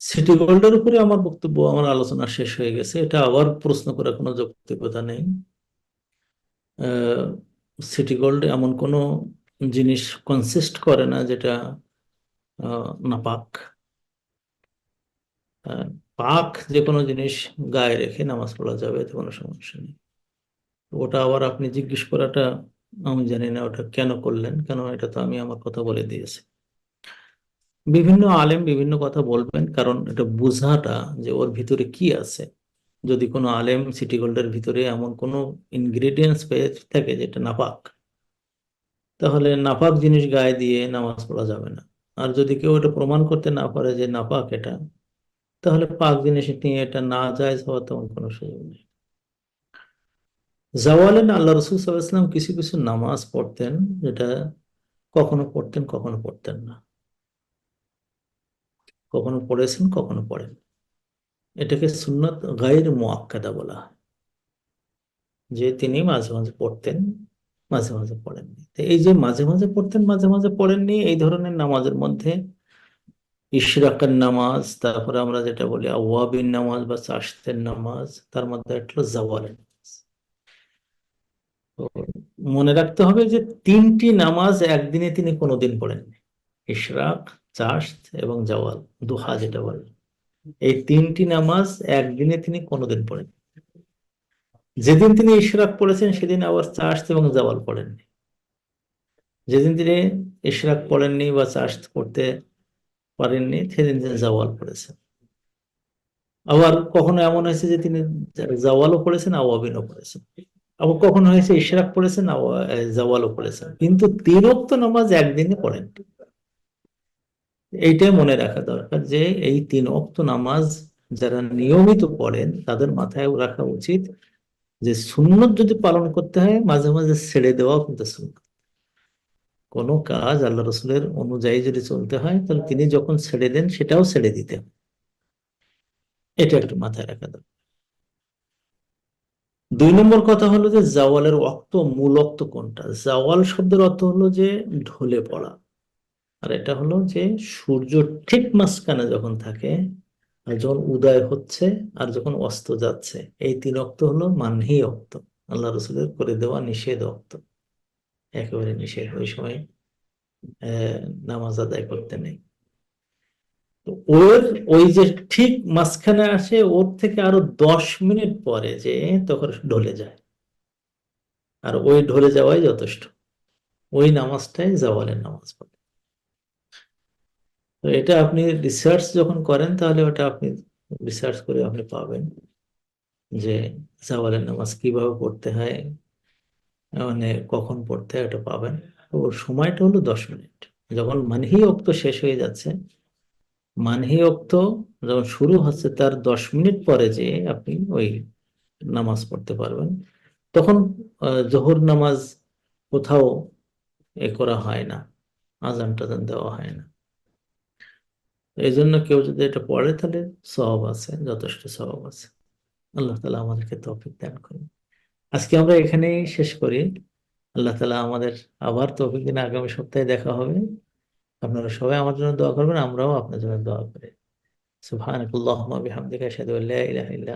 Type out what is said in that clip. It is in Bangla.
সিটি গোল্ডের উপরে আমার বক্তব্য, আমার আলোচনা শেষ হয়ে গেছে। এটা আবার প্রশ্ন করার কোনো যৌক্তিকতা নেই। সিটি গোল্ড এমন কোনো জিনিস কনসিস্ট করে না যেটা নাপাক। পাক যে কোনো জিনিস গায়ে রেখে নামাজ পড়া যাবে, এতে কোনো সমস্যা নেই। ওটা আবার আপনি জিজ্ঞেস করাটা, আমি জানি না ওটা কেন করলেন কেন এটা তো আমি আমার কথা বলে দিয়েছি। বিভিন্ন আলেম বিভিন্ন কথা বলবেন, কারণ এটা বোঝাটা যে ওর ভিতরে কি আছে। যদি কোনো আলেম সিটি গোল্ডের ভিতরে এমন কোনো ইনগ্রেডিয়েন্টস পেয়ে থাকে যেটা নাপাক, তাহলে নাপাক জিনিস গায়ে দিয়ে নামাজ পড়া যাবে না। আর যদি কেউ এটা প্রমাণ করতে না পারে যে নাপাক এটা, তাহলে পাক জিনিস নিয়ে এটা না যায় হওয়ার তেমন কোনো সুযোগ নেই। জাওয়ালেন আল্লাহ রসুল সাল্লাহাম কিছু কিছু নামাজ পড়তেন, যেটা কখনো পড়তেন কখনো পড়তেন না। কখনো পড়েছেন, কখনো পড়েন এটাকে সুন্নত গায়ের মোয়াক্কাদা বলা হয়। যে তিনি মাঝে মাঝে পড়তেন, মাঝে মাঝে পড়েননি। এই যে মাঝে মাঝে পড়তেন, মাঝে মাঝে পড়েননি, এই ধরনের নামাজের মধ্যে ইশরাকের নামাজ, তারপরে আমরা যেটা বলি আওয়াবিন নামাজ বা চাষতের নামাজ, তার মধ্যে একটা জাওয়ালের নামাজ। তো মনে রাখতে হবে যে তিনটি নামাজ একদিনে তিনি কোনোদিন পড়েননি। ইশরাক চাষ এবং জাওয়াল, দুহা যেটা বলে। এই তিনটি নামাজ একদিনে তিনি কোনোদিন পড়েন যেদিন তিনি ইশরাক পড়েছেন, সেদিন আবার চাষ এবং জাওয়াল পড়েননি। যেদিন তিনি ইশরাক পড়েননি বা চাষ করতে পারেননি, সেদিন তিনি জাওয়াল পড়েছেন। আবার কখনো এমন হয়েছে যে তিনি জাওয়ালও পড়েছেন, আওয়াবিনও পড়েছেন। আবার কখনো হয়েছে ইশরাক পড়েছেন জাওয়ালও পড়েছেন। কিন্তু তিরক্ত নামাজ একদিনে পড়েন এইটাই মনে রাখা দরকার যে এই তিন অক্ত নামাজ যারা নিয়মিত পড়েন, তাদের মাথায় রাখা উচিত যে সুন্নত যদি পালন করতে হয়, মাঝে মাঝে ছেড়ে দেওয়া কিন্তু সুন্নত। কোনো কাজ আল্লাহ রসুলের অনুযায়ী যদি চলতে হয়, তাহলে তিনি যখন ছেড়ে দেন, সেটাও ছেড়ে দিতে হবে। এটা একটু মাথায় রাখা দরকার। দুই নম্বর কথা হলো যে জাওয়ালের অক্ত মূল অক্ত কোনটা? জাওয়াল শব্দের অর্থ হলো যে ঢলে পড়া। আর এটা হলো যে সূর্য ঠিক মাঝখানে যখন থাকে, আর যখন উদয় হচ্ছে আর যখন অস্ত যাচ্ছে, এই তিন অক্ত হলো মানহি অক্ত। আল্লাহ রসুলের করে দেওয়া নিষেধ অক্ত। একেবারে নিষেধ, ওই সময় নামাজ আদায় করতে নেই। ওর ওই যে ঠিক মাঝখানে আসে, ওর থেকে আরও দশ মিনিট পরে যে তখন ঢলে যায়। আর ওই ঢলে যাওয়াই যথেষ্ট। ওই নামাজটাই জাওয়ালের নামাজ বলে। তো এটা আপনি রিসার্চ যখন করেন, তাহলে ওটা আপনি রিসার্চ করে আপনি পাবেন যে জাওয়ালের নামাজ কীভাবে পড়তে হয় মানে কখন পড়তে হয় ওটা পাবেন। ওর সময়টা হলো দশ মিনিট। যখন মানহি অক্ত শেষ হয়ে যাচ্ছে, মানহি অক্ত যখন শুরু হচ্ছে, তার দশ মিনিট পরে যে আপনি ওই নামাজ পড়তে পারবেন। তখন জোহর নামাজ কোথাও এ করা হয় না আজান টাজান দেওয়া হয় না। এই জন্য কেউ যদি এটা পড়ে, তাহলে সহব আছে, যথেষ্ট সহব আছে। আল্লাহ তালা আমাদেরকে তৌফিক দান করুন। আজকে আমরা এখানেই শেষ করি। আল্লাহ তালা আমাদের আবার তৌফিক দিন আগামী সপ্তাহে দেখা হবে। আপনারা সবাই আমার জন্য দোয়া করবেন, আমরাও আপনার জন্য দোয়া করি। সুবহানাকাল্লাহুম্মা বিহামদিকা, আশহাদু আল্লা ইলাহা ইল্লা